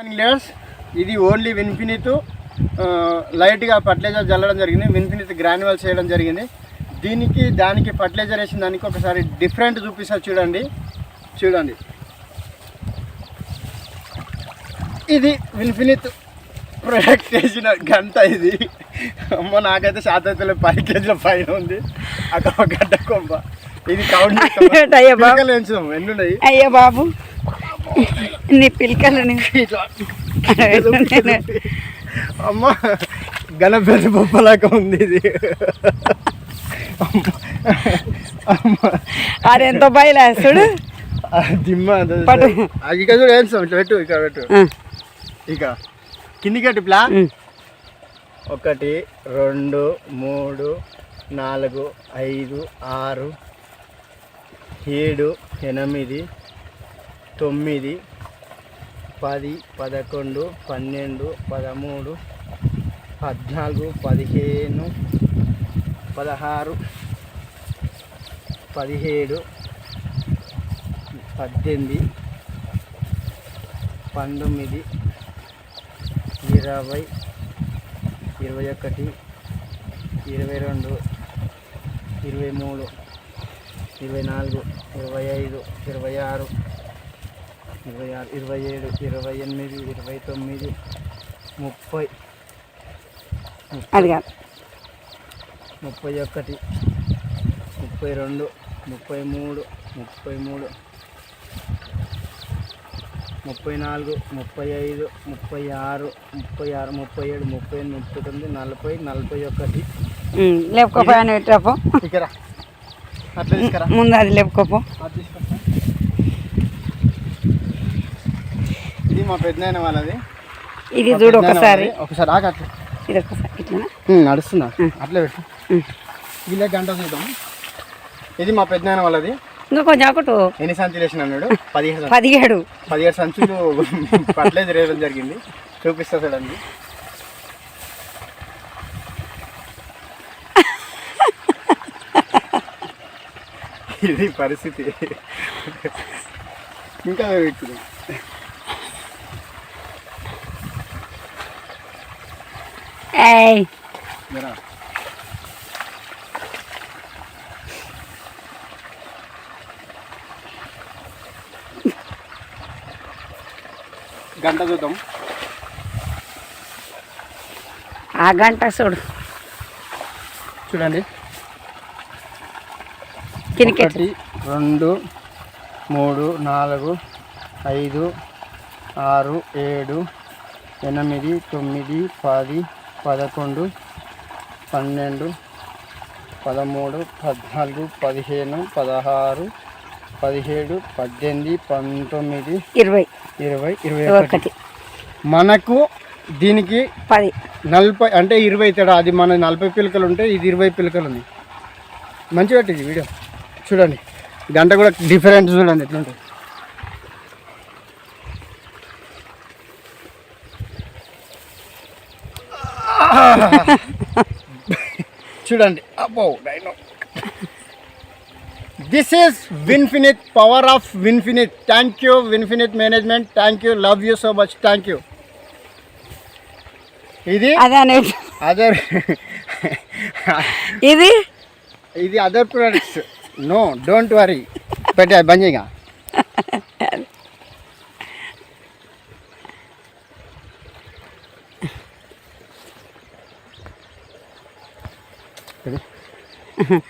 Leaders ఇది only విన్ఫినిత్ లైట్గా fertiliser చల్లడం జరిగింది. విన్ఫినిత్ గ్రాన్యువల్ చేయడం జరిగింది. దీనికి దానికి ఫర్టిలైజర్ వేసిన దానికి ఒకసారి డిఫరెంట్ చూపిస్తా చూడండి. చూడండి. ఇది విన్ఫినిత్ ప్రొడక్ట్ వేసిన గంట ఇది. అమ్మ నాకైతే శాతలో పది కేజీల పైన ఉంది. అక్కడ గడ్డ కొమ్మ ఇది కౌంట్ అయ్యో బాబు. ఎన్ని ఉన్నాయి? అయ్యో బాబు. నీ పిలకలని. అమ్మ గణపతి బొప్పలాగా ఉంది ఇది. అది ఎంతో బయలేస్తుడు దిమ్మ అది- పట్టు. ఇక చూడు ఇట్లా పెట్టు ఇక కింది కట్టు ప్లా? ఒకటి రెండు మూడు నాలుగు ఐదు ఆరు ఏడు ఎనిమిది తొమ్మిది పది పదకొండు పన్నెండు పదమూడు పద్నాలుగు పదిహేను పదహారు పదిహేడు పద్దెనిమిది పంతొమ్మిది ఇరవై ఇరవై ఒకటి ఇరవై రెండు ఇరవై మూడు ఇరవై నాలుగు ఇరవై ఐదు ఇరవై ఆరు ఇరవై ఆరు ఇరవై ఏడు ఇరవై ఎనిమిది ఇరవై తొమ్మిది ముప్పై. అది కాదు ముప్పై ఒకటి ముప్పై రెండు ముప్పై మూడు ముప్పై మూడు ముప్పై నాలుగు ముప్పై ఐదు ముప్పై ఆరు ముప్పై ఆరు ముప్పై ఏడు ముప్పై ఎనిమిది ముప్పై తొమ్మిది నలభై నలభై ఒకటి. పెట్టాపో ఇక్కడ అట్లా ముందు అది లేపుకోపో అది తీసుకొస్తా. ఇది మా పెద్దనాయన వాళ్ళది. ఇది చూడు ఒకసారి. ఒకసారి ఆగ అట్లా. ఇది ఒకసారి ఇట్లా నడుస్తున్నా అట్లే పెట్టు. ఇలా గంట చూద్దాం. ఇది మా పెద్దనాయన వాళ్ళది. ఇంకా కొంచెం ఒకటి ఎన్ని సంచులు వేసిన అన్నాడు పదిహేడు. పదిహేడు. పదిహేడు సంచులు ఫర్టిలైజర్ వేయడం జరిగింది. చూపిస్తా చూడండి. ఇది పరిస్థితి. ఇంకా ఏయ్ జరా. గంట చూద్దాం. ఆ గంట చూడు. చూడండి. ఒకటి రెండు మూడు నాలుగు ఐదు ఆరు ఏడు ఎనిమిది తొమ్మిది పది పదకొండు పన్నెండు పదమూడు పద్నాలుగు పదిహేను పదహారు పదిహేడు పద్దెనిమిది పంతొమ్మిది ఇరవై. ఇరవై ఇరవై ఒకటి. మనకు దీనికి పది. నలభై అంటే ఇరవై తేడా. అది మన నలభై పిలకలు ఉంటే ఇది ఇరవై పిలకలు ఉంది. మంచిగా పెట్టింది వీడియో. చూడండి. గంట కూడా డిఫరెంట్ చూడండి ఎట్లుంటుంది. చూడండి. అబ్బో dino this is Infinite power of Infinite thank you Infinite management thank you love you so much thank you ఇది? అదే ఇది? ఇది other products no don't worry పెట్టే బంద్ ね。